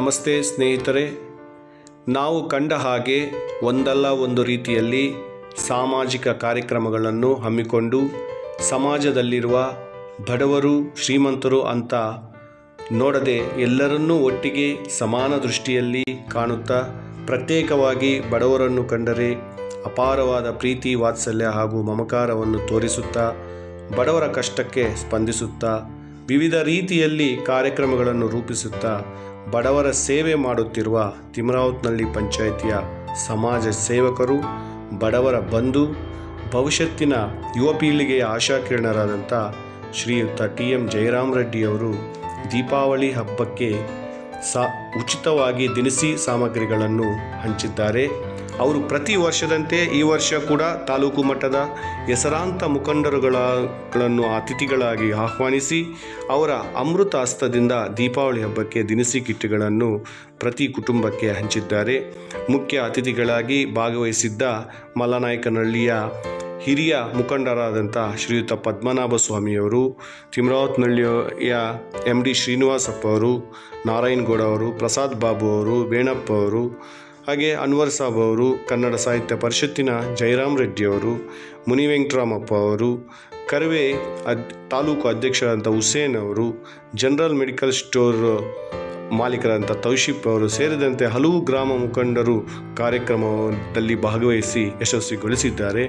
ನಮಸ್ತೆ ಸ್ನೇಹಿತರೆ, ನಾವು ಕಂಡ ಹಾಗೆ ಒಂದಲ್ಲ ಒಂದು ರೀತಿಯಲ್ಲಿ ಸಾಮಾಜಿಕ ಕಾರ್ಯಕ್ರಮಗಳನ್ನು ಹಮ್ಮಿಕೊಂಡು ಸಮಾಜದಲ್ಲಿರುವ ಬಡವರು, ಶ್ರೀಮಂತರು ಅಂತ ನೋಡದೆ ಎಲ್ಲರನ್ನೂ ಒಟ್ಟಿಗೆ ಸಮಾನ ದೃಷ್ಟಿಯಲ್ಲಿ ಕಾಣುತ್ತಾ ಪ್ರತ್ಯೇಕವಾಗಿ ಬಡವರನ್ನು ಕಂಡರೆ ಅಪಾರವಾದ ಪ್ರೀತಿ, ವಾತ್ಸಲ್ಯ ಹಾಗೂ ಮಮಕಾರವನ್ನು ತೋರಿಸುತ್ತಾ, ಬಡವರ ಕಷ್ಟಕ್ಕೆ ಸ್ಪಂದಿಸುತ್ತಾ, ವಿವಿಧ ರೀತಿಯಲ್ಲಿ ಕಾರ್ಯಕ್ರಮಗಳನ್ನು ರೂಪಿಸುತ್ತಾ ಬಡವರ ಸೇವೆ ಮಾಡುತ್ತಿರುವ ತಿಮ್ರಾವತ್ನಲ್ಲಿ ಪಂಚಾಯಿತಿಯ ಸಮಾಜ ಸೇವಕರು, ಬಡವರ ಬಂಧು, ಭವಿಷ್ಯತ್ತಿನ ಯುವ ಪೀಳಿಗೆಯ ಆಶಾಕಿರಣರಾದಂಥ ಶ್ರೀಯುತ ಟಿ ಎಂ ಜಯರಾಮ್ ರೆಡ್ಡಿಯವರು ದೀಪಾವಳಿ ಹಬ್ಬಕ್ಕೆ ಸಾ, ಉಚಿತವಾಗಿ ದಿನಸಿ ಸಾಮಗ್ರಿಗಳನ್ನು ಹಂಚಿದ್ದಾರೆ. ಅವರು ಪ್ರತಿ ವರ್ಷದಂತೆ ಈ ವರ್ಷ ಕೂಡ ತಾಲೂಕು ಮಟ್ಟದ ಹೆಸರಾಂತ ಮುಖಂಡರುಗಳನ್ನು ಅತಿಥಿಗಳಾಗಿ ಆಹ್ವಾನಿಸಿ ಅವರ ಅಮೃತ ಹಸ್ತದಿಂದ ದೀಪಾವಳಿ ಹಬ್ಬಕ್ಕೆ ದಿನಸಿ ಕಿಟ್ಗಳನ್ನು ಪ್ರತಿ ಕುಟುಂಬಕ್ಕೆ ಹಂಚಿದ್ದಾರೆ. ಮುಖ್ಯ ಅತಿಥಿಗಳಾಗಿ ಭಾಗವಹಿಸಿದ್ದ ಮಲ್ಲನಾಯಕನಹಳ್ಳಿಯ ಹಿರಿಯ ಮುಖಂಡರಾದಂಥ ಶ್ರೀಯುತ ಪದ್ಮನಾಭ ಸ್ವಾಮಿಯವರು, ತಿಮ್ರಾವತ್ನಹಳ್ಳಿಯ ಎಂ ಡಿ ಶ್ರೀನಿವಾಸಪ್ಪ ಅವರು, ನಾರಾಯಣಗೌಡ ಅವರು, ಪ್ರಸಾದ್ ಬಾಬು ಅವರು, ವೇಣಪ್ಪ ಅವರು ಹಾಗೆ ಅನ್ವರ್ ಸಾಬ್ ಅವರು, ಕನ್ನಡ ಸಾಹಿತ್ಯ ಪರಿಷತ್ತಿನ ಜಯರಾಮ್ ರೆಡ್ಡಿ ಅವರು, ಮುನಿ ವೆಂಕಟರಾಮಪ್ಪ ಅವರು, ಕರ್ವೆ ಅದ್, ತಾಲೂಕು ಅಧ್ಯಕ್ಷರಾದಂಥ ಹುಸೇನ್ ಅವರು, ಜನರಲ್ ಮೆಡಿಕಲ್ ಸ್ಟೋರ್ ಮಾಲೀಕರಾದಂಥ ತೌಶಿಪ್ ಅವರು ಸೇರಿದಂತೆ ಹಲವು ಗ್ರಾಮ ಮುಖಂಡರು ಕಾರ್ಯಕ್ರಮದಲ್ಲಿ ಭಾಗವಹಿಸಿ ಯಶಸ್ವಿಗೊಳಿಸಿದ್ದಾರೆ.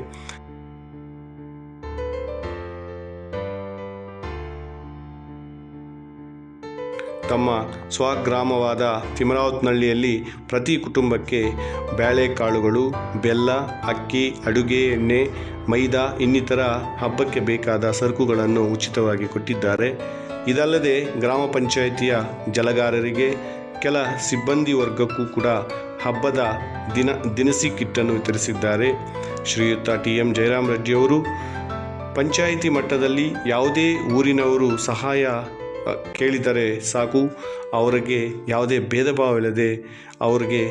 ತಮ್ಮ ಸ್ವಗ್ರಾಮವಾದ ತಿಮರಾವತ್ನಹಳ್ಳಿಯಲ್ಲಿ ಪ್ರತಿ ಕುಟುಂಬಕ್ಕೆ ಬ್ಯಾಳೆಕಾಳುಗಳು, ಬೆಲ್ಲ, ಅಕ್ಕಿ, ಅಡುಗೆ, ಎಣ್ಣೆ, ಮೈದಾ ಇನ್ನಿತರ ಹಬ್ಬಕ್ಕೆ ಬೇಕಾದ ಸರಕುಗಳನ್ನು ಉಚಿತವಾಗಿ ಕೊಟ್ಟಿದ್ದಾರೆ. ಇದಲ್ಲದೆ ಗ್ರಾಮ ಪಂಚಾಯಿತಿಯ ಜಲಗಾರರಿಗೆ, ಕೆಲ ಸಿಬ್ಬಂದಿ ವರ್ಗಕ್ಕೂ ಕೂಡ ಹಬ್ಬದ ದಿನ ದಿನಸಿ ಕಿಟ್ಟನ್ನು ವಿತರಿಸಿದ್ದಾರೆ. ಶ್ರೀಯುತ ಟಿ ಎಂ ಜಯರಾಮ್ ರೆಡ್ಡಿಯವರು ಪಂಚಾಯಿತಿ ಮಟ್ಟದಲ್ಲಿ ಯಾವುದೇ ಊರಿನವರು ಸಹಾಯ ಕೇಳಿದರೆ ಸಾಕು, ಅವರಿಗೆ ಯಾವುದೇ ಭೇದ ಭಾವವಿಲ್ಲದೆ ಅವರಿಗೆ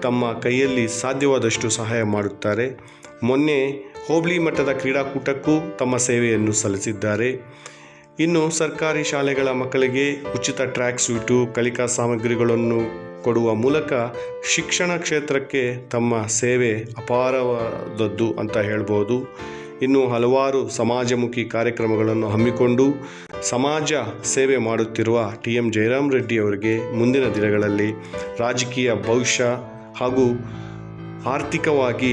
ತಮ್ಮ ಕೈಯಲ್ಲಿ ಸಾಧ್ಯವಾದಷ್ಟು ಸಹಾಯ ಮಾಡುತ್ತಾರೆ. ಮೊನ್ನೆ ಹೋಬಳಿ ಮಟ್ಟದ ಕ್ರೀಡಾಕೂಟಕ್ಕೂ ತಮ್ಮ ಸೇವೆಯನ್ನು ಸಲ್ಲಿಸಿದ್ದಾರೆ. ಇನ್ನು ಸರ್ಕಾರಿ ಶಾಲೆಗಳ ಮಕ್ಕಳಿಗೆ ಉಚಿತ ಟ್ರ್ಯಾಕ್ ಸೂಟು, ಕಲಿಕಾ ಸಾಮಗ್ರಿಗಳನ್ನು ಕೊಡುವ ಮೂಲಕ ಶಿಕ್ಷಣ ಕ್ಷೇತ್ರಕ್ಕೆ ತಮ್ಮ ಸೇವೆ ಅಪಾರವಾದದ್ದು ಅಂತ ಹೇಳ್ಬೋದು. ಇನ್ನು ಹಲವಾರು ಸಮಾಜಮುಖಿ ಕಾರ್ಯಕ್ರಮಗಳನ್ನು ಹಮ್ಮಿಕೊಂಡು ಸಮಾಜ ಸೇವೆ ಮಾಡುತ್ತಿರುವ ಟಿ ಎಂ ಜಯರಾಮ್ ರೆಡ್ಡಿ ಅವರಿಗೆ ಮುಂದಿನ ದಿನಗಳಲ್ಲಿ ರಾಜಕೀಯ ಭವಿಷ್ಯ ಹಾಗೂ ಆರ್ಥಿಕವಾಗಿ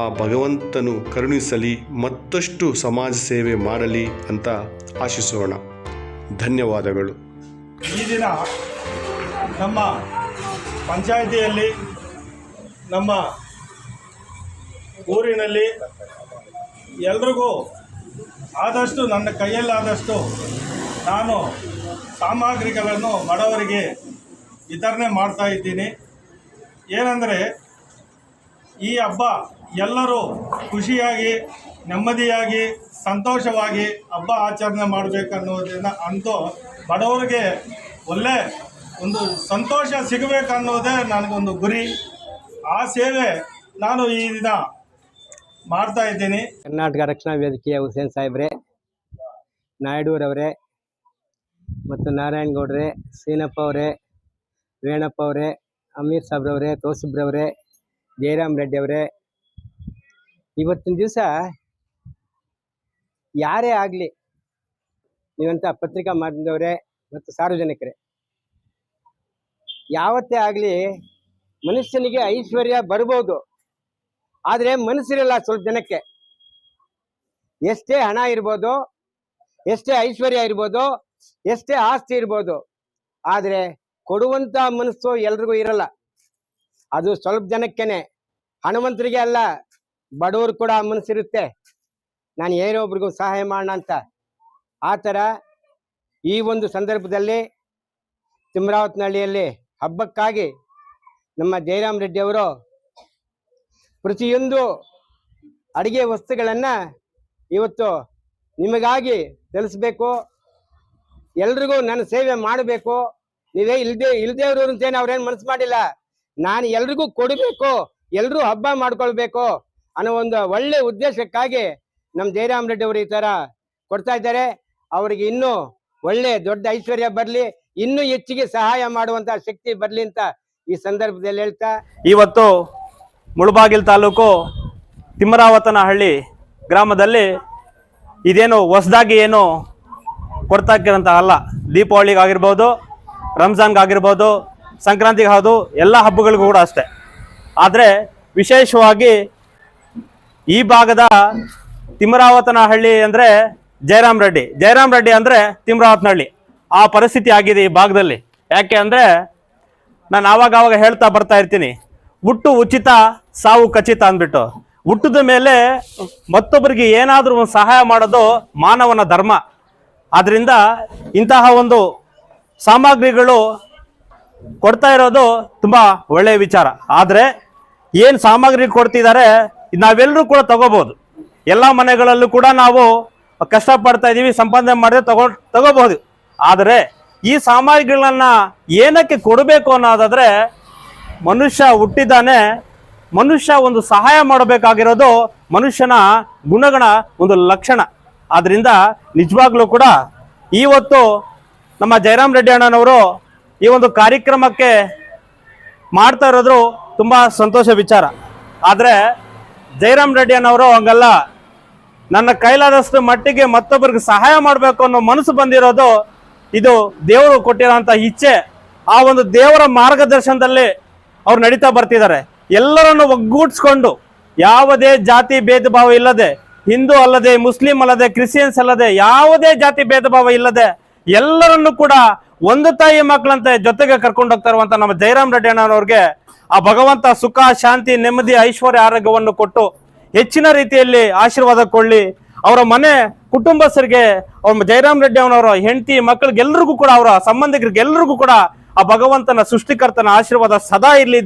ಆ ಭಗವಂತನು ಕರುಣಿಸಲಿ, ಮತ್ತಷ್ಟು ಸಮಾಜ ಸೇವೆ ಮಾಡಲಿ ಅಂತ ಆಶಿಸೋಣ. ಧನ್ಯವಾದಗಳು. ಈ ದಿನ ನಮ್ಮ ಪಂಚಾಯಿತಿಯಲ್ಲಿ, ನಮ್ಮ ಊರಿನಲ್ಲಿ ಎಲ್ರಿಗೂ ಆದಷ್ಟು ನನ್ನ ಕೈಯಲ್ಲಾದಷ್ಟು ನಾನು ಸಾಮಗ್ರಿಗಳನ್ನು ಬಡವರಿಗೆ ವಿತರಣೆ ಮಾಡ್ತಾ ಇದ್ದೀನಿ. ಏನಂದರೆ, ಈ ಹಬ್ಬ ಎಲ್ಲರೂ ಖುಷಿಯಾಗಿ, ನೆಮ್ಮದಿಯಾಗಿ, ಸಂತೋಷವಾಗಿ ಹಬ್ಬ ಆಚರಣೆ ಮಾಡಬೇಕನ್ನೋದನ್ನ ಅಂತೂ ಬಡವರಿಗೆ ಒಳ್ಳೆ ಒಂದು ಸಂತೋಷ ಸಿಗಬೇಕನ್ನೋದೇ ನನಗೊಂದು ಗುರಿ. ಆ ಸೇವೆ ನಾನು ಈ ದಿನ ಮಾಡ್ತಾ ಇದ್ದೀನಿ. ಕರ್ನಾಟಕ ರಕ್ಷಣಾ ವೇದಿಕೆಯ ಹುಸೇನ್ ಸಾಹೇಬ್ರೆ ನಾಯ್ಡೂರವರೇ ಮತ್ತು ನಾರಾಯಣ್ ಗೌಡ್ರೆ, ಸೀನಪ್ಪ ಅವರೇ, ವೇಣಪ್ಪ ಅವರೇ, ಅಮೀರ್ ಸಾಬ್ರವರೇ ತೋಸಿಬ್ರವರೇ ಜಯರಾಮ್ ರೆಡ್ಡಿ ಅವರೇ. ಇವತ್ತಿನ ದಿವಸ ಯಾರೇ ಆಗಲಿ, ನೀವಂತ ಪತ್ರಿಕಾ ಮಾಧ್ಯಮದವರೇ ಮತ್ತು ಸಾರ್ವಜನಿಕರೇ, ಯಾವತ್ತೇ ಆಗಲಿ ಮನುಷ್ಯನಿಗೆ ಐಶ್ವರ್ಯ ಬರ್ಬೋದು. ಆದರೆ ಮನಸ್ಸಿರಲ್ಲ ಸ್ವಲ್ಪ ಜನಕ್ಕೆ. ಎಷ್ಟೇ ಹಣ ಇರ್ಬೋದು, ಎಷ್ಟೇ ಐಶ್ವರ್ಯ ಇರ್ಬೋದು, ಎಷ್ಟೇ ಆಸ್ತಿ ಇರ್ಬೋದು, ಆದರೆ ಕೊಡುವಂತ ಮನಸ್ಸು ಎಲ್ರಿಗೂ ಇರಲ್ಲ. ಅದು ಸ್ವಲ್ಪ ಜನಕ್ಕೇನೆ. ಹಣವಂತರಿಗೆ ಅಲ್ಲ, ಬಡವರು ಕೂಡ ಮನಸ್ಸಿರುತ್ತೆ. ನಾನು ಏನೋ ಒಬ್ರಿಗೂ ಸಹಾಯ ಮಾಡೋಣ ಅಂತ. ಆ ಥರ ಈ ಒಂದು ಸಂದರ್ಭದಲ್ಲಿ ತಿಮ್ರಾವತ್ನಹಳ್ಳಿಯಲ್ಲಿ ಹಬ್ಬಕ್ಕಾಗಿ ನಮ್ಮ ಜಯರಾಮ್ ರೆಡ್ಡಿ ಅವರು ಪ್ರತಿಯೊಂದು ಅಡಿಗೆ ವಸ್ತುಗಳನ್ನ ಇವತ್ತು ನಿಮಗಾಗಿ ತಿಳಿಸ್ಬೇಕು. ಎಲ್ರಿಗೂ ನನ್ನ ಸೇವೆ ಮಾಡಬೇಕು. ನೀವೇ ಇಲ್ದೇ ಇಲ್ದೇ ಇರೋರು ಅಂತೇನು ಅವ್ರೇನು ಮನಸ್ಸು ಮಾಡಿಲ್ಲ. ನಾನು ಎಲ್ರಿಗೂ ಕೊಡಬೇಕು. ಎಲ್ರೂ ಹಬ್ಬ ಮಾಡ್ಕೊಳ್ಬೇಕು ಅನ್ನೋ ಒಂದು ಒಳ್ಳೆ ಉದ್ದೇಶಕ್ಕಾಗಿ ನಮ್ಮ ಜಯರಾಮ್ ರೆಡ್ಡಿ ಅವರು ಈ ತರ ಕೊಡ್ತಾ ಇದ್ದಾರೆ. ಅವರಿಗೆ ಇನ್ನೂ ಒಳ್ಳೆ ದೊಡ್ಡ ಐಶ್ವರ್ಯ ಬರಲಿ, ಇನ್ನೂ ಹೆಚ್ಚಿಗೆ ಸಹಾಯ ಮಾಡುವಂತ ಶಕ್ತಿ ಬರಲಿ ಅಂತ ಈ ಸಂದರ್ಭದಲ್ಲಿ ಹೇಳ್ತಾ ಇವತ್ತು ಮುಳಬಾಗಿಲು ತಾಲೂಕು ತಿಮ್ಮರಾವತನಹಳ್ಳಿ ಗ್ರಾಮದಲ್ಲಿ ಇದೇನು ಹೊಸದಾಗಿ ಏನು ಕೊಡ್ತಾ ಅಲ್ಲ. ದೀಪಾವಳಿಗಾಗಿರ್ಬೋದು ರಂಜಾನ್ಗಾಗಿರ್ಬೋದು ಸಂಕ್ರಾಂತಿಗೆ ಹೌದು, ಎಲ್ಲ ಹಬ್ಬಗಳಿಗೂ ಕೂಡ ಅಷ್ಟೆ. ಆದರೆ ವಿಶೇಷವಾಗಿ ಈ ಭಾಗದ ತಿಮ್ಮರಾವತನಹಳ್ಳಿ ಅಂದರೆ ಜಯರಾಮ್ ರೆಡ್ಡಿ. ಜಯರಾಮ್ ರೆಡ್ಡಿ ಅಂದರೆ ತಿಮ್ಮರಾವತನಹಳ್ಳಿ. ಆ ಪರಿಸ್ಥಿತಿ ಆಗಿದೆ ಈ ಭಾಗದಲ್ಲಿ. ಯಾಕೆ ಅಂದರೆ ನಾನು ಆವಾಗ ಆವಾಗ ಹೇಳ್ತಾ ಬರ್ತಾ ಇರ್ತೀನಿ. ಹುಟ್ಟು ಉಚಿತ, ಸಾವು ಖಚಿತ ಅಂದ್ಬಿಟ್ಟು. ಹುಟ್ಟಿದ ಮೇಲೆ ಮತ್ತೊಬ್ಬರಿಗೆ ಏನಾದರೂ ಒಂದು ಸಹಾಯ ಮಾಡೋದು ಮಾನವನ ಧರ್ಮ. ಆದ್ರಿಂದ ಇಂತಹ ಒಂದು ಸಾಮಗ್ರಿಗಳು ಕೊಡ್ತಾ ಇರೋದು ತುಂಬ ಒಳ್ಳೆಯ ವಿಚಾರ. ಆದರೆ ಏನು ಸಾಮಗ್ರಿ ಕೊಡ್ತಿದ್ದಾರೆ, ನಾವೆಲ್ಲರೂ ಕೂಡ ತಗೋಬೋದು. ಎಲ್ಲ ಮನೆಗಳಲ್ಲೂ ಕೂಡ ನಾವು ಕಷ್ಟಪಡ್ತಾ ಇದ್ದೀವಿ ಸಂಪಾದನೆ ಮಾಡಿದ್ರೆ ತಗೋ, ತಗೋಬಹುದು. ಆದರೆ ಈ ಸಾಮಗ್ರಿಗಳನ್ನ ಏನಕ್ಕೆ ಕೊಡಬೇಕು ಅನ್ನೋದಾದ್ರೆ ಮನುಷ್ಯ ಹುಟ್ಟಿದ್ದಾನೆ, ಮನುಷ್ಯ ಒಂದು ಸಹಾಯ ಮಾಡಬೇಕಾಗಿರೋದು ಮನುಷ್ಯನ ಗುಣಗಣ ಒಂದು ಲಕ್ಷಣ. ಆದ್ದರಿಂದ ನಿಜವಾಗ್ಲೂ ಕೂಡ ಇವತ್ತು ನಮ್ಮ ಜಯರಾಮ್ ರೆಡ್ಡಿ ಅಣ್ಣನವರು ಈ ಒಂದು ಕಾರ್ಯಕ್ರಮಕ್ಕೆ ಮಾಡ್ತಾ ಇರೋದ್ರು ತುಂಬಾ ಸಂತೋಷ ವಿಚಾರ. ಆದ್ರೆ ಜಯರಾಮ್ ರೆಡ್ಡಿ ಅನ್ನೋರು ಹಂಗಲ್ಲ. ನನ್ನ ಕೈಲಾದಷ್ಟು ಮಟ್ಟಿಗೆ ಮತ್ತೊಬ್ಬರಿಗೆ ಸಹಾಯ ಮಾಡಬೇಕು ಅನ್ನೋ ಮನಸ್ಸು ಬಂದಿರೋದು ಇದು ದೇವರು ಕೊಟ್ಟಿರೋಂಥ ಇಚ್ಛೆ. ಆ ಒಂದು ದೇವರ ಮಾರ್ಗದರ್ಶನದಲ್ಲಿ ಅವ್ರು ನಡೀತಾ ಬರ್ತಿದ್ದಾರೆ. ಎಲ್ಲರನ್ನು ಒಗ್ಗೂಡಿಸ್ಕೊಂಡು ಯಾವುದೇ ಜಾತಿ ಭೇದ ಭಾವ ಇಲ್ಲದೆ, ಹಿಂದೂ ಅಲ್ಲದೆ, ಮುಸ್ಲಿಂ ಅಲ್ಲದೆ, ಕ್ರಿಶ್ಚಿಯನ್ಸ್ ಅಲ್ಲದೆ ಯಾವುದೇ ಜಾತಿ ಭೇದ ಭಾವ ಇಲ್ಲದೆ ಎಲ್ಲರನ್ನು ಕೂಡ ಒಂದು ತಾಯಿ ಮಕ್ಕಳಂತೆ ಜೊತೆಗೆ ಕರ್ಕೊಂಡು ಹೋಗ್ತಾ ಇರುವಂತ ನಮ್ಮ ಜಯರಾಮ್ ರೆಡ್ಡಿ ಅಣ್ಣನವ್ರಿಗೆ ಆ ಭಗವಂತ ಸುಖ, ಶಾಂತಿ, ನೆಮ್ಮದಿ, ಐಶ್ವರ್ಯ, ಆರೋಗ್ಯವನ್ನು ಕೊಟ್ಟು ಹೆಚ್ಚಿನ ರೀತಿಯಲ್ಲಿ ಆಶೀರ್ವಾದ ಕೊಳ್ಳಿ ಅವರ ಮನೆ ಕುಟುಂಬಸ್ಥರಿಗೆ, ಅವ್ರ ಜಯರಾಮ್ ರೆಡ್ಡಿ ಅವನವರ ಹೆಂಡತಿ ಮಕ್ಕಳಿಗೆಲ್ಲರಿಗೂ ಕೂಡ, ಅವರ ಸಂಬಂಧಿಕರಿಗೆಲ್ಲರಿಗೂ ಕೂಡ ಆ ಭಗವಂತನ ಸೃಷ್ಟಿಕರ್ತನ ಆಶೀರ್ವಾದ ಸದಾ ಇರ್ಲಿ